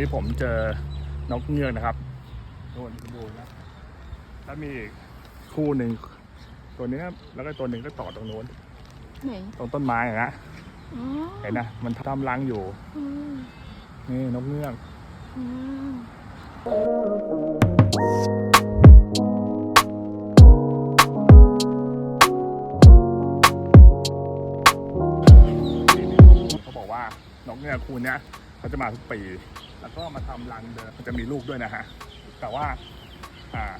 ที่ผมเจอนกเงือกนะครับโดนดูนะแล้วมีอีกคู่หนึ่งตัวนี้ครับแล้วก็ตัวหนึ่งก็ต่อตรงโน้นไหนตรงต้นไม้อะนะอ๋อเห็นนะมันทำรังอยู่ อืมนี่นกเงือกอืม เขาบอกว่านกเงือกคู่เนี้ย เขาจะมาทุกปี แล้วก็มาทำรังเดิมมันจะมีลูกด้วยนะฮะ แต่ว่า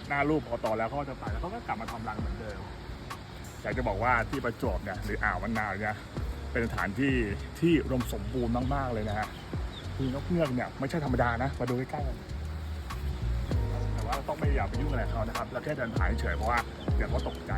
หน้าลูกพอโตแล้วเขาก็จะไปแล้วเขาก็กลับมาทำรังเหมือนเดิม อยากจะบอกว่าที่ประจวบเนี่ยหรืออ่าวมะนนาวเนี่ยเป็นสถานที่ที่อุดมสมบูรณ์มากๆเลยนะฮะคือนกเงือกเนี่ยไม่ใช่ธรรมดานะ มาดูใกล้ๆกันแต่ว่าเราต้องไม่อยากไปยุ่งอะไรเขานะครับเราแค่เดินผ่านเฉยเพราะว่าเดี๋ยวเขาตกใจ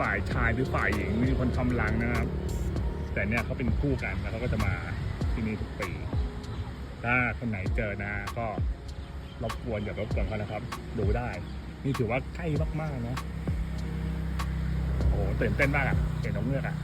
ฝ่ายชายหรือฝ่ายหญิงมีคนทำรังนะครับ แต่เนี่ยเขาเป็นคู่กันแล้วเขาก็จะมาที่นี่ทุกปีถ้าคนไหนเจอนะก็รบกวนอย่ารบกวนเขานะครับ ดูได้ นี่ถือว่าใกล้มากๆนะโอ้โหตื่นเต้นมากอะเห็นนกเงือกอะ